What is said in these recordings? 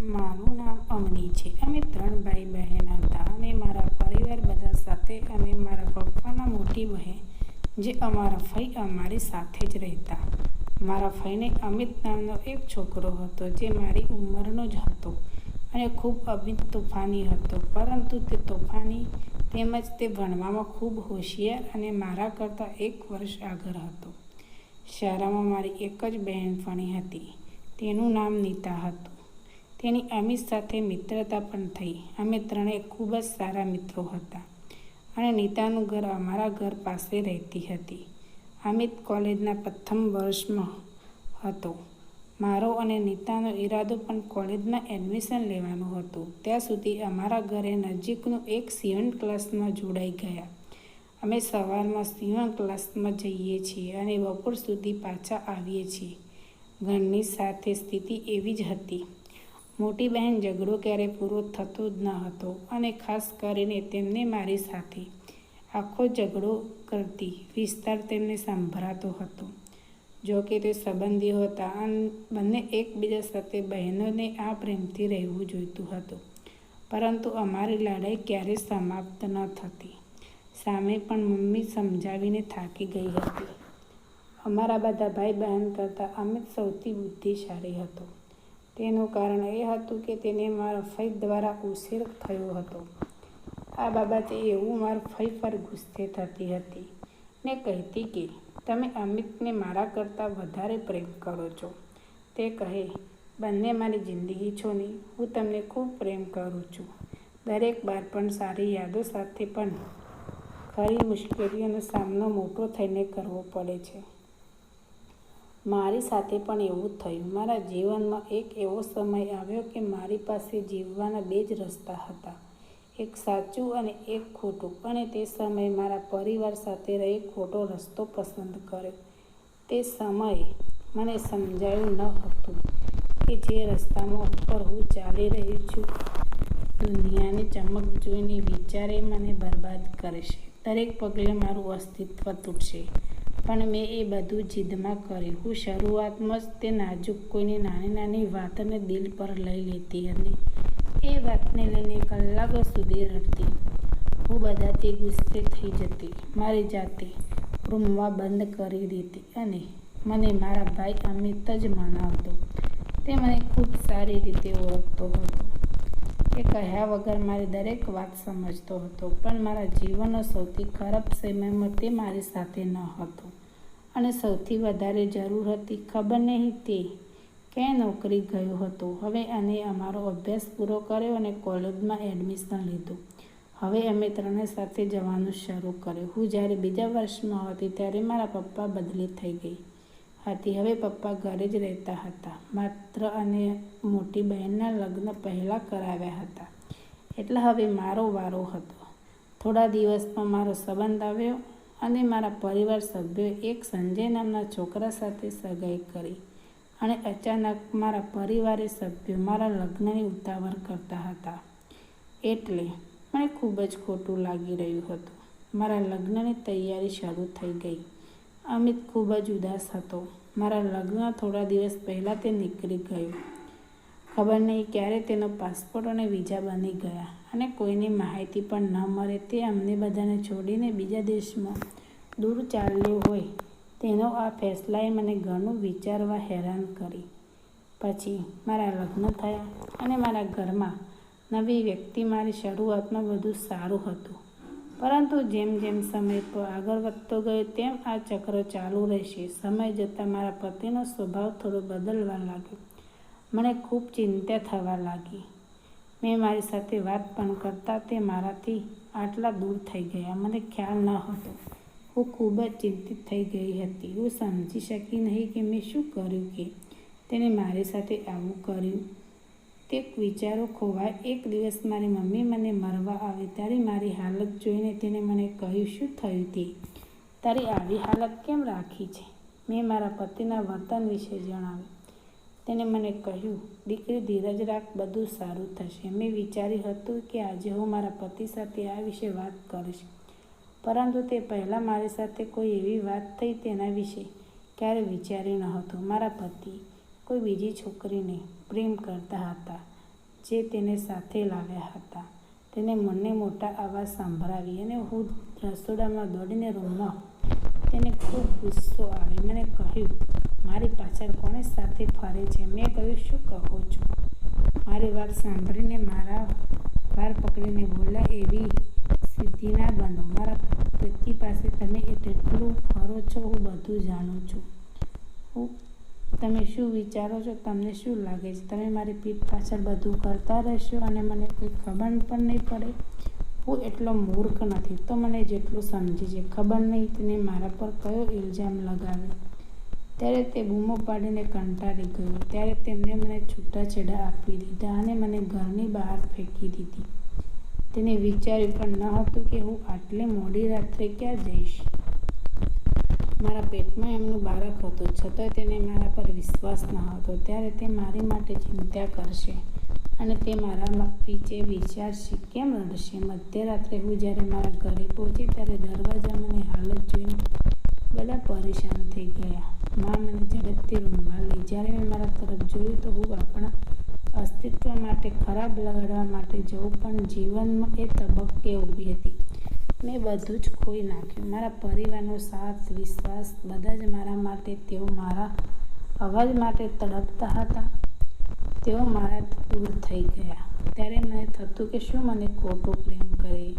મારું નામ અમની છે. અમે ત્રણ ભાઈ બહેન હતા અને મારા પરિવાર બધા સાથે અને મારા પપ્પાના મોટી બહેન, જે અમારા ફઈ અમારી સાથે જ રહેતા. મારા ફઈને અમિત નામનો એક છોકરો હતો, જે મારી ઉંમરનો જ હતો અને ખૂબ અમિત તોફાની હતો. પરંતુ તે તોફાની તેમજ તે ભણવામાં ખૂબ હોશિયાર અને મારા કરતાં એક વર્ષ આગળ હતો. શાળામાં મારી એક જ બહેનફણી હતી. તેનું નામ નીતા હતું. તેની અમિત સાથે મિત્રતા પણ થઈ. અમે ત્રણેય ખૂબ જ સારા મિત્રો હતા અને નીતાનું ઘર અમારા ઘર પાસે રહેતી હતી. અમિત કોલેજના પ્રથમ વર્ષમાં હતો. મારો અને નીતાનો ઈરાદો પણ કોલેજમાં એડમિશન લેવાનું હતું. ત્યાં સુધી અમારા ઘરે નજીકનું એક સીવણ ક્લાસમાં જોડાઈ ગયા. અમે સવારમાં સીવણ ક્લાસમાં જઈએ છીએ અને બપોર સુધી પાછા આવીએ છીએ. ઘરની સાથે સ્થિતિ એવી જ હતી. મોટી બહેન ઝઘડો ક્યારે પૂરો થતો જ ન હતો અને ખાસ કરીને તેમને મારી સાથે. આખો ઝઘડો કરતી વિસ્તાર તેમને સંભળાતો હતો. જો કે તે સંબંધીઓ હતા અને બંને એકબીજા સાથે બહેનોને આ પ્રેમથી રહેવું જોઈતું હતું. પરંતુ અમારી લડાઈ ક્યારેય સમાપ્ત ન થતી. સામે પણ મમ્મી સમજાવીને થાકી ગઈ હતી. અમારા બધા ભાઈ બહેન કરતાં અમિત સૌથી બુદ્ધિશાળી હતો. તેનું કારણ એ હતું કે તેને મારા ફઈ દ્વારા ઉછેર થયો હતો. આ બાબતે એવું મારા ફઈ પર ગુસ્સે થતી હતી ને કહેતી કે, તમે અમિતને મારા કરતાં વધારે પ્રેમ કરો છો. તે કહે, બંને મારી જિંદગી છો ને, હું તમને ખૂબ પ્રેમ કરું છું. દરેક બાળપણ સારી યાદો સાથે પણ ખરી મુશ્કેલીઓનો સામનો મોટો થઈને કરવો પડે છે. મારી સાથે પણ એવું થયું. મારા જીવનમાં એક એવો સમય આવ્યો કે મારી પાસે જીવવાના બે જ રસ્તા હતા. એક સાચું અને એક ખોટું. અને તે સમયે મારા પરિવાર સાથે રહી ખોટો રસ્તો પસંદ કર્યો. તે સમયે મને સમજાયું ન હતું કે જે રસ્તામાં ઉપર હું ચાલી રહી છું, દુનિયાની ચમક જોઈને વિચારે મને બરબાદ કરશે દરેક પગલે મારું અસ્તિત્વ તૂટશે. પણ મેં એ બધું જીદમાં કર્યું. હું શરૂઆતમાં જ તે નાજુક કોઈની નાની નાની વાતને દિલ પર લઈ લેતી હતી. એ વાતને લઈને કલાકો સુધી રડતી. હું બધાથી ગુસ્સે થઈ જતી. મારી જાતે રૂમમાં બંધ કરી દીધી અને મને મારા ભાઈ અમિત જ મનાવતો. તે મને ખૂબ સારી રીતે ઓળખતો હતો. એ કહ્યા વગર મારી દરેક વાત સમજતો હતો, પણ મારા જીવનનો સૌથી ખરાબ સમયમાં તે મારી સાથે ન હતો. અને સૌથી વધારે જરૂર હતી ખબર નહીં તે ક્યાંય નોકરી ગયો હતો. હવે અને અમારો અભ્યાસ પૂરો કર્યો અને કોલેજમાં એડમિશન લીધું. હવે અમે ત્રણે સાથે જવાનું શરૂ કર્યું. હું જ્યારે બીજા વર્ષમાં હતી ત્યારે મારા પપ્પા બદલી થઈ ગઈ હતી. હવે પપ્પા ઘરે જ રહેતા હતા. માત્ર અને મોટી બહેનના લગ્ન પહેલાં કરાવ્યા હતા. એટલે હવે મારો વારો હતો. થોડા દિવસમાં મારો સંબંધ આવ્યો અને મારા પરિવાર સભ્યોએ એક સંજય નામના છોકરા સાથે સગાઈ કરી અને અચાનક મારા પરિવારે સભ્યો મારા લગ્નની ઉતાવળ કરતા હતા. એટલે મને ખૂબ જ ખોટું લાગી રહ્યું હતું. મારા લગ્નની તૈયારી શરૂ થઈ ગઈ. અમિત ખૂબ જ ઉદાસ હતો. મારા લગ્ન થોડા દિવસ પહેલાં તે નીકળી ગયો. ખબર નહીં ક્યારે તેનો પાસપોર્ટ અને વિઝા બની ગયા અને કોઈની માહિતી પણ ન મળે તે અમને બધાને છોડીને બીજા દેશમાં દૂર ચાલ્યો હોય. તેનો આ ફેસલાએ મને ઘણું વિચારવા હેરાન કરી. પછી મારા લગ્ન થયા અને મારા ઘરમાં નવી વ્યક્તિ મારી શરૂઆતમાં બધું સારું હતું. પરંતુ જેમ જેમ સમય પર આગળ વધતો ગયો તેમ આ ચક્ર ચાલુ રહેશે. સમય જતાં મારા પતિનો સ્વભાવ થોડો બદલવા લાગ્યો. મને ખૂબ ચિંતા થવા લાગી. મેં મારી સાથે વાત પણ કરતાં તે મારાથી આટલા દૂર થઈ ગયા. મને ખ્યાલ ન હતો. હું ખૂબ જ ચિંતિત થઈ ગઈ હતી. હું સમજી શકી નહીં કે મેં શું કર્યું કે તેને મારી સાથે આવું કર્યું. તે વિચારો ખોવાય. એક દિવસ મારી મમ્મી મને મરવા આવી. ત્યારે મારી હાલત જોઈને તેને મને કહ્યું, શું થયું તે? તારી આવી હાલત કેમ રાખી છે? મેં મારા પતિના વર્તન વિશે જણાવ્યું. તેને મને કહ્યું, દીકરી ધીરજ રાખ, બધું સારું થશે. મેં વિચાર્યું હતું કે આજે હું મારા પતિ સાથે આ વિશે વાત કરીશ, પરંતુ તે પહેલાં મારી સાથે કોઈ એવી વાત થઈ તેના વિશે ક્યારે વિચાર્યું ન હતું મારા પતિ કોઈ બીજી છોકરીને પ્રેમ કરતા હતા, જે તેને સાથે લાવ્યા હતા. તેને મને મોટા અવાજ સંભળાવી અને હું રસોડામાં દોડીને રૂમમાં, તેને ખૂબ ગુસ્સો આવી મને કહ્યું મારી પાછળ કોણે સાથે ફરે છે? મેં કહ્યું, શું કહો છો? મારી વાત સાંભળીને મારા વાર પકડીને બોલ્યા, એવી સિદ્ધિ ના બનો. મારા પતિ પાસે તમે એટલું ફરો છો, હું બધું જાણું છું. હું, તમે શું વિચારો છો? તમને શું લાગે છે? તમે મારી પીઠ પાછળ બધું કરતા રહેશો અને મને કોઈ ખબર પણ નહીં પડે? હું એટલો મૂર્ખ નથી. તો મને જેટલું સમજી છે. ખબર નહીં, તેને મારા પર કયો ઇલ્ઝામ લગાવ્યો? ત્યારે તે બૂમો પાડીને કંટાળી ગયો. ત્યારે તેમણે મને છૂટાછેડા આપી દીધા અને મને ઘરની બહાર ફેંકી દીધી. તેને વિચાર્યું પણ ન હતું કે હું આટલી મોડી રાત્રે ક્યાં જઈશ. મારા પેટમાં એમનું બાળક હતું. છતાંય તેને મારા પર વિશ્વાસ ન હતો. ત્યારે તે મારી માટે ચિંતા કરશે અને તે મારા પીછે વિચારશે કેમ રડશે? મધ્યરાત્રે હું જ્યારે મારા ઘરે પહોંચી ત્યારે દરવાજા મને હાલત જોઈને બધા પરેશાન થઈ ગયા. મા મને ઝડપથી રૂમમાં લઈ જ્યારે મેં મારા તરફ જોયું તો હું આપણા અસ્તિત્વ માટે ખરાબ લગાડવા માટે જવું, પણ જીવનમાં એ તબક્કે ઊભી હતી. મેં બધું જ ખોઈ નાખ્યું. મારા પરિવારનો સાથ, વિશ્વાસ, બધા જ મારા માટે તેઓ મારા અવાજ માટે તડપતા હતા. તેઓ મારા દૂર થઈ ગયા. ત્યારે મને થતું કે શું મને ખોટો પ્રેમ કરે?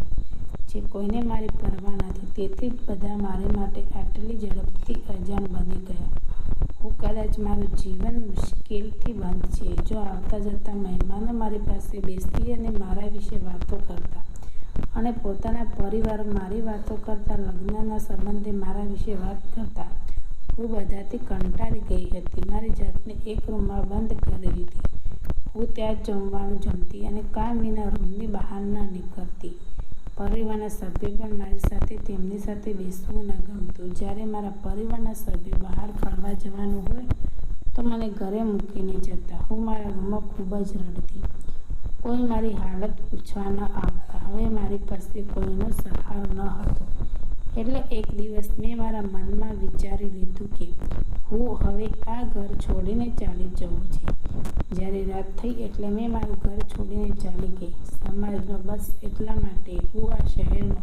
જે કોઈને મારી પરવા નથી. તેથી બધા મારી માટે આટલી ઝડપથી અજાણ બની ગયા. હું કદાચ મારું જીવન મુશ્કેલથી બંધ છે. જો આવતા જતા મહેમાનો મારી પાસે બેસતી અને મારા વિશે વાતો કરતા અને પોતાના પરિવાર મારી વાતો કરતા, લગ્નના સંબંધે મારા વિશે વાત કરતા, હું બધાથી કંટાળી ગઈ હતી. મારી જાતને એક રૂમમાં બંધ કરી દીધી. હું ત્યાં જમવાનું જમતી અને કામ વિના રૂમની બહાર ન નીકળતી. પરિવારના સભ્યો પણ મારી સાથે તેમની સાથે બેસવું ન ગમતું. જ્યારે મારા પરિવારના સભ્યો બહાર ફરવા જવાનું હોય, તો મને ઘરે મૂકીને જતા. હું મારા રૂમમાં ખૂબ જ રડતી. કોઈ મારી હાલત પૂછવા ન આવતા. હવે મારી પાસે કોઈનો સહારો ન હતો. એટલે એક દિવસ મેં મારા મનમાં વિચારી લીધું કે હું હવે આ ઘર છોડીને ચાલી જવું છે. જ્યારે રાત થઈ એટલે મેં મારું ઘર છોડીને ચાલી ગઈ. સમાજમાં બસ એટલા માટે હું આ શહેરનું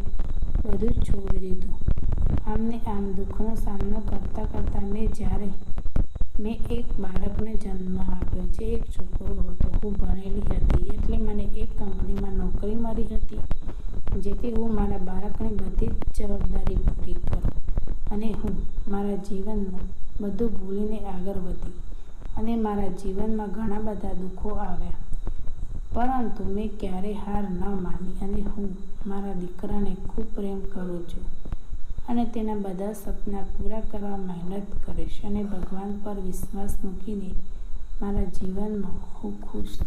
બધું જ છોડી દીધું. આમને આમ દુઃખનો સામનો કરતાં કરતાં મેં જ્યારે મેં એક બાળકને જન્મ આપ્યો, જે એક છોકરો હતો. હું ભણેલી હતી એટલે મને એક કંપનીમાં નોકરી મળી હતી. જેથી હું મારા બાળકની બધી જ જવાબદારી પૂરી કરું અને હું મારા જીવનમાં બધું ભૂલીને આગળ વધી અને મારા જીવનમાં ઘણા બધા દુઃખો આવ્યા પરંતુ મેં ક્યારેય હાર ન માની અને હું મારા દીકરાને ખૂબ પ્રેમ કરું છું અને તેના બધા સપના પૂરા કરવા મહેનત કરીશ અને ભગવાન પર વિશ્વાસ મૂકીને મારા જીવનમાં હું ખુશ